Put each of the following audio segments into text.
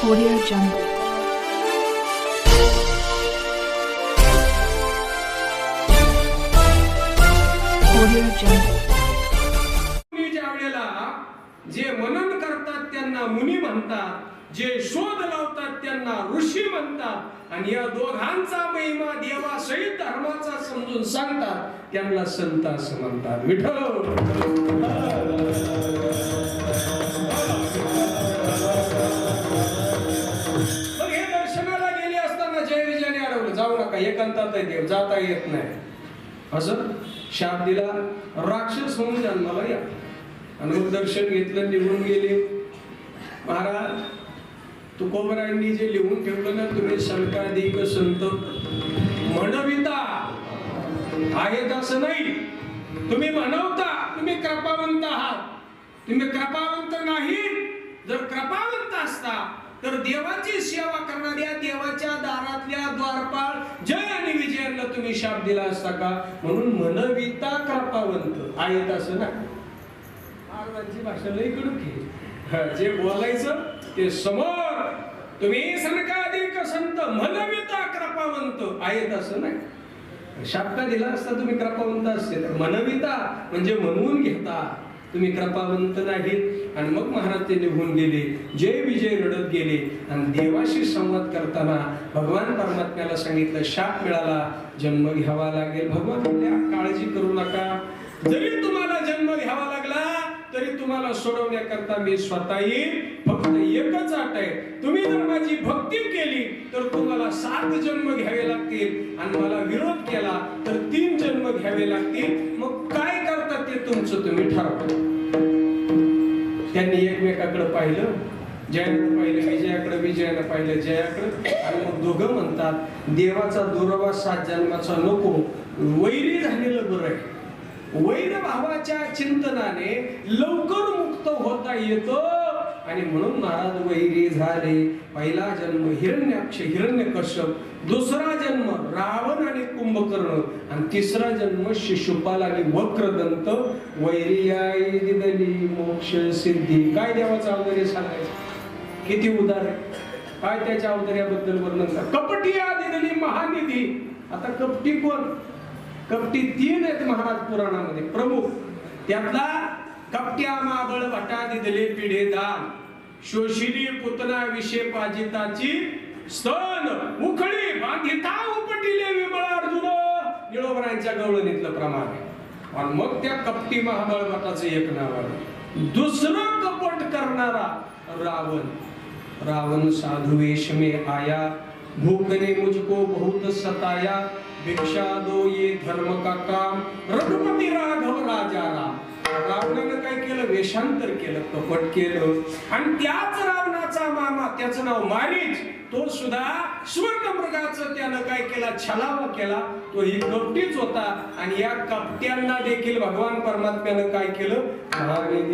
Audio Jungle. ज्या वेळेला जे मनन करतात त्यांना मुनी म्हणतात जे शोध लावतात त्यांना ऋषी म्हणतात आणि या दोघांचा महिमा देवासहित धर्माचा समजून सांगतात त्यांना संत असं म्हणतात. विठ्ठल! एकांतात आहे देव जाता येत नाही. असं शाप दिला राक्षस होऊन जन्माला या. आणि मग दर्शन घेतलं निघून गेले. महाराज तुकोबरांनी जे लिहून ठेवलं ना तुम्ही शंकाधिक संत म्हणविता आहेत असं नाही. तुम्ही म्हणवता तुम्ही कृपावंत आहात. तुम्ही कृपावंत नाही जर कृपावंत असता तर देवाची सेवा करणाऱ्या देवाच्या दारातल्या द्वारपाळ जय आणि विजयांना तुम्ही शाप दिला असता का? म्हणून मनविता कृपावंत. आहेत असं ना? महाराजांची भाषा लई कडक जे बोलायचं ते समोर. तुम्ही सनकाधिक संत मनविता कृपावंत. आहेत असं नाही शापका दिला असता तुम्ही कृपावंत असते? तर मनविता म्हणजे म्हणून घेता. तुम्ही कृपावंत नाहीत. आणि मग महाराज ते निघून गेले. जय विजय रडत गेले. आणि देवाशी संवाद करताना भगवान परमात्म्याला सांगितलं शाप मिळाला जन्म घ्यावा लागेल. भगवान काळजी करू नका. जरी तुम्हाला जन्म घ्यावा लागला तरी तुम्हाला सोडवण्याकरता मी स्वतः येईल फक्त एकच अट आहे. तुम्ही जर माझी भक्ती केली तर तुम्हाला सात जन्म घ्यावे लागतील. आणि मला विरोध केला तर तीन जन्म घ्यावे लागतील. मग तुमचं तुम्ही ठरवा. त्यांनी एकमेकाकडे पाहिलं जयानं पाहिलं विजयाकडे विजयानं पाहिलं जयाकडे. आणि मग दोघं म्हणतात देवाचा दुरावा सात जन्माचा नको वैरी झालेलं बरं आहे. वैर भावाच्या चिंतनाने लवकर मुक्त होता येतं. आणि म्हणून महाराज वैरी झाले. पहिला जन्म हिरण्याक्ष हिरण्यकश्यप दुसरा जन्म रावण आणि कुंभकर्ण आणि तिसरा जन्म शिशुपाल आणि वक्रदंत वैरी आई दिदली मोक्ष सिद्धी. काय देवाचा अवधार्य सांगायचं? किती उदार आहे. काय त्याच्या अवधार्याबद्दल वर्णन कपटी आदिदली दिली महानिधी. आता कपटी कोण? कपटी तीन आहेत महाराज पुराणामध्ये. प्रमुख. त्यातला कपट्या माबळ भटा दिदले पिढे दान शोषिली पुतना विषय पाजिताची स्तन उखळी बांधिता उपटिले विमळ अर्जुन. निळोबरांच्या गवळणीतलं प्रमाण आहे. आणि मग त्या कपटी महाबळ भटाचं एक नाव आहे. दुसरं कपट करणारा रावण. रावण साधु वेश में आया. भूख ने मुझको बहुत सताया. भिक्षा दो ये धर्म का काम. रघुपती राघव राजा राम. रावणानं काय केलं? वेषांतर केलं कपट केलं. आणि त्याच रावणाचा मामा त्याचं नाव मारीच तो सुद्धा सुवर्णमृगाचं त्यानं काय केला? छलावा केला. तो ही कपटीच होता. आणि या कपट्यांना देखील भगवान परमात्म्यानं काय केलं?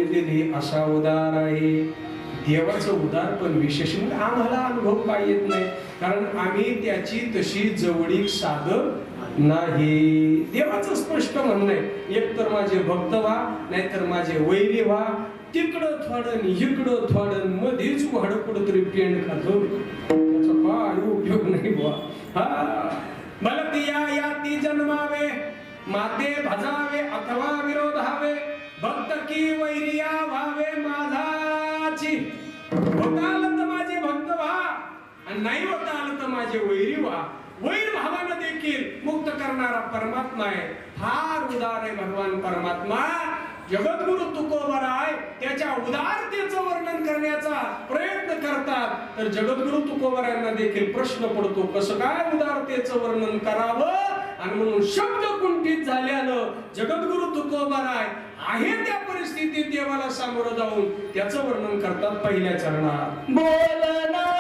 दिली असा उदार आहे. देवाचं उदार पण विशेष म्हणजे आम्हाला अनुभव काय येत नाही? कारण आम्ही त्याची तशी जवळीक साधं नाही. देवाचं स्पष्ट म्हणणं आहे एक तर माझे भक्त व्हा नाहीतर माझे वैरी व्हा. तिकडं थोडं इकडं थोडं मध्येच वाढ कुठं तरी पेंड खातो. त्याचा उपयोग नाही बुवा. हा. बलत या या ती जन्मावे माते भजावे अथवा विरोधावे. भक्त की वैरिया व्हावे माझाची. होता आलं तर माझे भक्त व्हा आणि नाही होता आलं तर माझे वैरी व्हा. वैर भावा देखील मुक्त करणारा परमात्मा आहे. फार उदार आहे भगवान परमात्मा. जगद्गुरु तुकोबराय त्याच्या उदारतेचं वर्णन करण्याचा प्रयत्न करतात. तर जगद्गुरु तुकोबरायांना देखील प्रश्न पडतो कसं काय उदारतेचं वर्णन करावं? आणि म्हणून शब्द कुंठित झाल्यानं जगद्गुरु तुकोबराय आहे त्या परिस्थितीत देवाला सामोरं जाऊन त्याचं वर्णन करतात पहिल्या चरणात. बोलना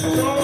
Lord.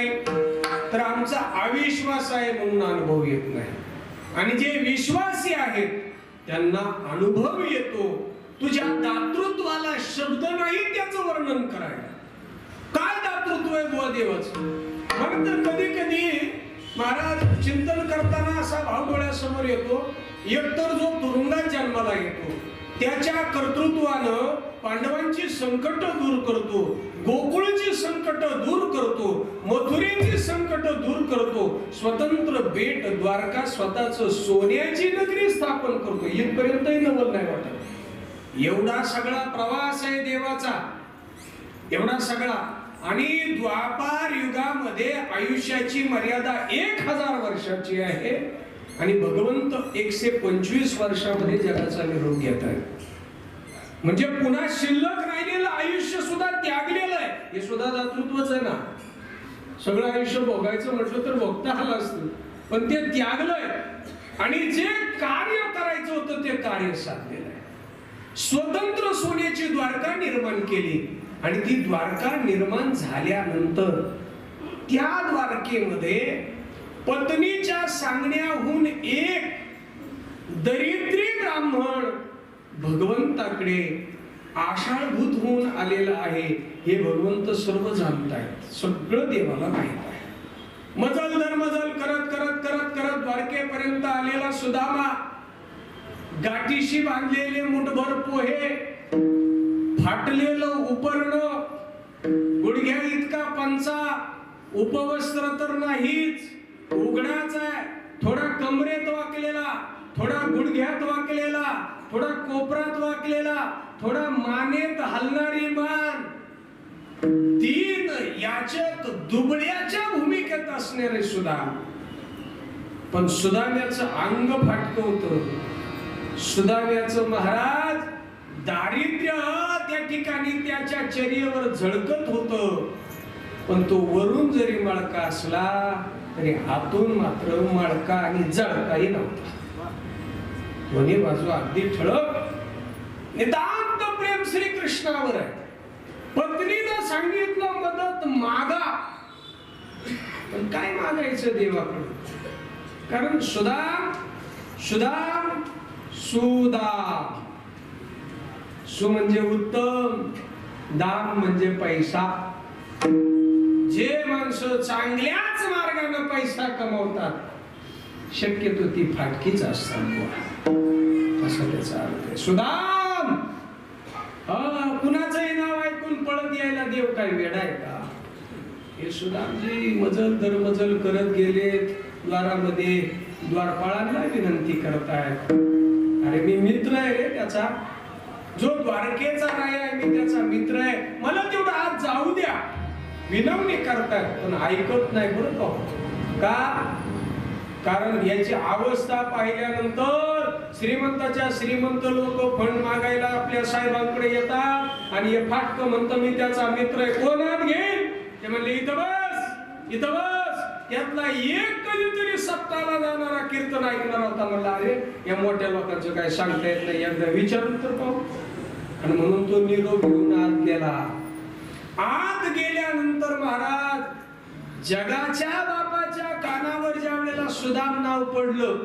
नाही तर आमचा अविश्वास आहे म्हणून अनुभव येत नाही. आणि जे विश्वासी आहेत त्यांना अनुभव येतो. तुझ्या दातृत्वाला शब्द नाही त्याचं वर्णन करायला. काय दातृत्व आहे बुवा देवाचं? मग तर कधी कधी महाराज चिंतन करताना असा भाव डोळ्यासमोर येतो. एकतर जो तुरुंगात जन्माला येतो त्याच्या कर्तृत्वानं पांडवांची संकट दूर करतो गोकुळची संकट दूर करतो मथुरेची संकट दूर करतो स्वतंत्र बेट द्वारका स्वतःच सोन्याची नगरी स्थापन करतो. इथपर्यंतही नवल नाही वाटत. एवढा सगळा प्रवास आहे देवाचा. एवढा सगळा. आणि द्वापार युगामध्ये आयुष्याची मर्यादा एक हजार वर्षाची आहे. आणि भगवंत एकशे पंचवीस वर्षामध्ये जगाचा निरोप घेत आहे म्हणजे पुन्हा शिल्लक राहिलेलं आयुष्य सुद्धा त्यागलेलं आहे. हे सुद्धा दातृत्वच आहे ना. सगळं आयुष्य भोगायचं म्हटलं तर भोगता आलं असतं. पण ते त्यागलंय. आणि जे कार्य करायचं होतं ते कार्य साधलेलं आहे. स्वतंत्र सोन्याची द्वारका निर्माण केली. आणि ती द्वारका निर्माण झाल्यानंतर त्या द्वारकेमध्ये पत्नीच्या सांगण्याहून एक दरिद्री ब्राह्मण भगवंताकडे आषाढभूत होऊन आलेला आहे हे भगवंत सर्व जाणत आहेत सगळं देवाला माहीत आहे. मजल दर मजल करत करत करत करत द्वारकेपर्यंत आलेला सुदामा गाठीशी बांधलेले मुठभर पोहे फाटलेलं उपर्ण गुडघ्या इतका पंचा उपवस्त्र तर नाहीच. उघडाच आहे. थोडा कमरेत वाकलेला थोडा गुडघ्यात वाकलेला थोडा कोपरात वाकलेला थोडा मानेत हलणारी मान. तीन याचक दुबळ्याच्या भूमिकेत असणारे सुद्धा पण सुदाम्याचं अंग फाटक होत. सुदाम्याचं महाराज दारिद्र्य त्या ठिकाणी त्याच्या चर्येवर झळकत होत. पण तो वरून जरी मळका असला तरी आतून मात्र मळका आणि जळकाही नव्हता. दोन्ही बाजू अगदी ठळक. नितांत प्रेम श्री कृष्णावर आहे पण मागा. पण काय मागायचं देवाकडे कारण सुदाम सुदाम सुदाम सु म्हणजे उत्तम दाम म्हणजे पैसा. जे माणसं चांगल्याच मार्गाने पैसा कमवतात शक्यतो ती फाटकीच असतात असं त्याचा अर्थ आहे. सुदाम! हा कुणाचंही नाव ऐकून पळत यायला देव काय वेडा आहे का? हे सुदामजी मजल दर मजल करत गेलेत द्वारामध्ये द्वारपाळांना विनंती करतायत. अरे मी मित्र आहे रे त्याचा. जो द्वारकेचा राय आहे मी त्याचा मित्र आहे. मला तेवढं आज जाऊ द्या. विनवणी करतात पण ऐकत नाही बरं का? का? कारण याची अवस्था पाहिल्यानंतर श्रीमंताच्या श्रीमंत लोक फंड मागायला आपल्या साहेबांकडे येतात आणि हे फाटक म्हणतं मी त्याचा मित्र आहे कोणात घेईल ते म्हणले इथं बस इथं बस. यातला एक कधीतरी सत्ताला जाणारा कीर्तन ऐकणार होता म्हणला अरे या मोठ्या लोकांचं काय सांगता येत नाही? एकदा विचारून तर पाहू. आणि म्हणून तो निरोप घेऊन आत गेला. आत गेल्यानंतर महाराज जगाच्या बापाच्या कानावर ज्या वेळेला सुदाम नाव पडलं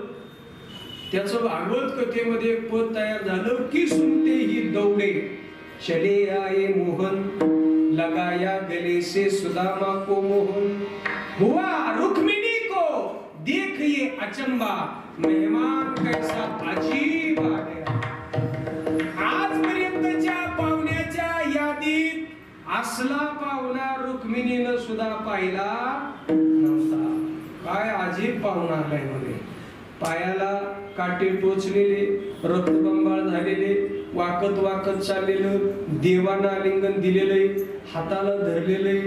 त्याचं भागवत कथेमध्ये एक पद तयार झालं की सुनते ही दौडे चले आये मोहन लगाया गले से सुदामा को मोहन हुआ रुक्मिणी को देखिए अचंबा मेहमान कैसा अजीब आ असला पाहुणा रुक्मिणीनं सुद्धा पाहिला नव्हता. काय अजीब पाहुणा आलाय म्हणे. पायाला काटे टोचलेले रक्तबंबाळ झालेले वाकत वाकत चाललेलं देवांना आलिंगन दिलेलंय हाताला धरलेलंय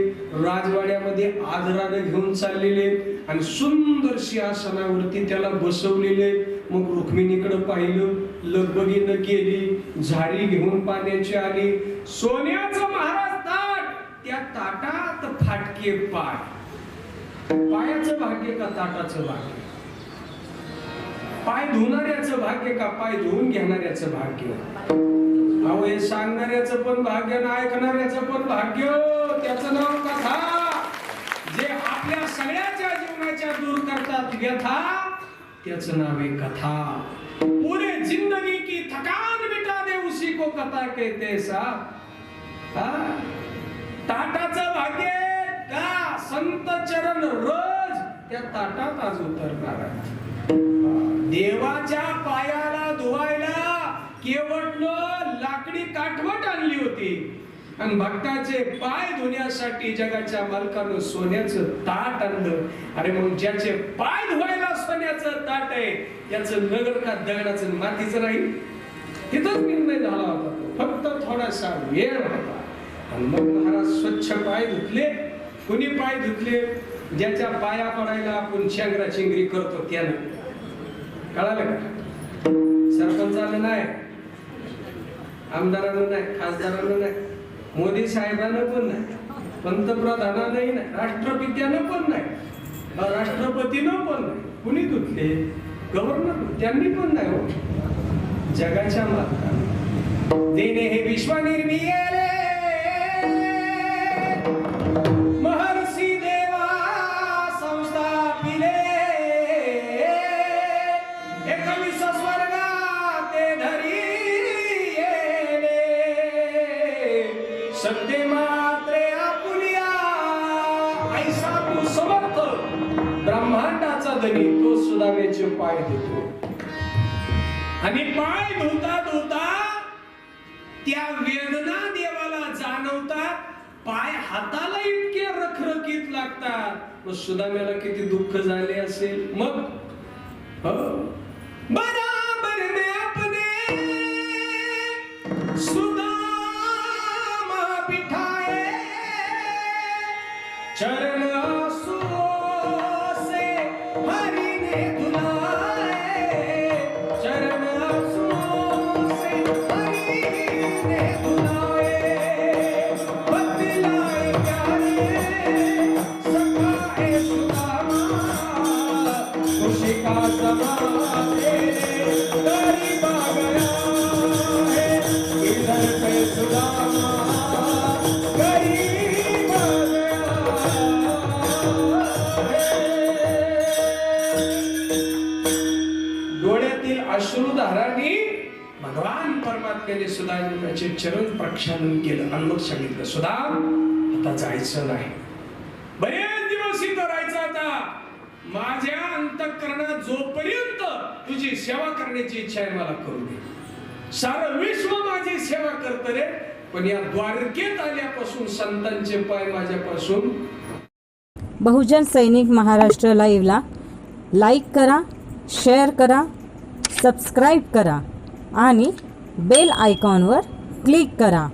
राजवाड्यामध्ये आदरानं घेऊन चाललेले आणि सुंदरशी आसनावरती त्याला बसवलेले. मग रुक्मिणीकडे पाहिलं लगबगीनं गेली झाडी घेऊन पाण्याची आली. सोन्याचं महाराज त्या ताटात फाटके पाय पायाचं भाग्य का ताटाचं भाग्य? पाय धुणाऱ्याचं भाग्य का पाय धुवून घेणाऱ्याचं भाग्य? अहो हे सांगणाऱ्याचं पण भाग्य ना ऐकणाऱ्याचं पण भाग्य त्याचं नाव कथा. जे आपल्या सगळ्याच्या जीवनाच्या दूर करतात व्यथा त्याचं नाव आहे कथा. पुरे जिंदगी की थकान मिटा दे उसी को कथा कहते साहब. हा? ताटाचं भाग्य का संत चरण रोज त्या ताटात आज उतरणार आहे देवाच्या पायाला धुवायला केवळ लाकडी काठवट आणली होती. आणि भक्ताचे पाय धुण्यासाठी जगाच्या मालकानं सोन्याचं ताट आणलं. अरे मग ज्याचे पाय धुवायला सोन्याचं ताट आहे त्याचं नगर का दगडाचं मातीच मातीचं नाही तिथंच निर्णय झाला होता फक्त थोडासा वेळ होता. आणि मग महाराज स्वच्छ पाय धुतले कुणी पाय धुतले ज्याच्या पाया पडायला आपण शेंगरा चिंगरी करतो त्यानं. कळालं का? सरपंचानं नाही आमदारानं नाही खासदारानं नाही मोदी साहेबानं पण नाही पंतप्रधानानंही नाही राष्ट्रपित्यानं पण नाही राष्ट्रपतीनं पण नाही. कुणी धुतले? गव्हर्नर त्यांनी पण नाही हो. जगाच्या मालकानं. देणे हे विश्वनिर्मियेले पाय देतो. आणि पाय धुता धुता त्या वेदना देवाला जाणवतात. पाय हाताला इतके रखरखीत लागतात. मग सुदाम्याला किती दुःख झाले असेल? मग? बर. त्याचे प्रक्षालन केलं आणि मग सांगितलं. सुधा आता जायचं नाही. बरेच दिवस इथं राहायचं आता. माझ्या अंतकरणात जोपर्यंत तुझी सेवा करण्याची इच्छा आहे मला करू दे. सारं विश्व माझी सेवा करत रे. पण या द्वारकेत आल्यापासून संतांचे पाय माझ्यापासून बहुजन सैनिक महाराष्ट्र लाईव्हला लाईक करा शेअर करा सबस्क्राईब करा आणि बेल आयकॉनवर क्लिक करा.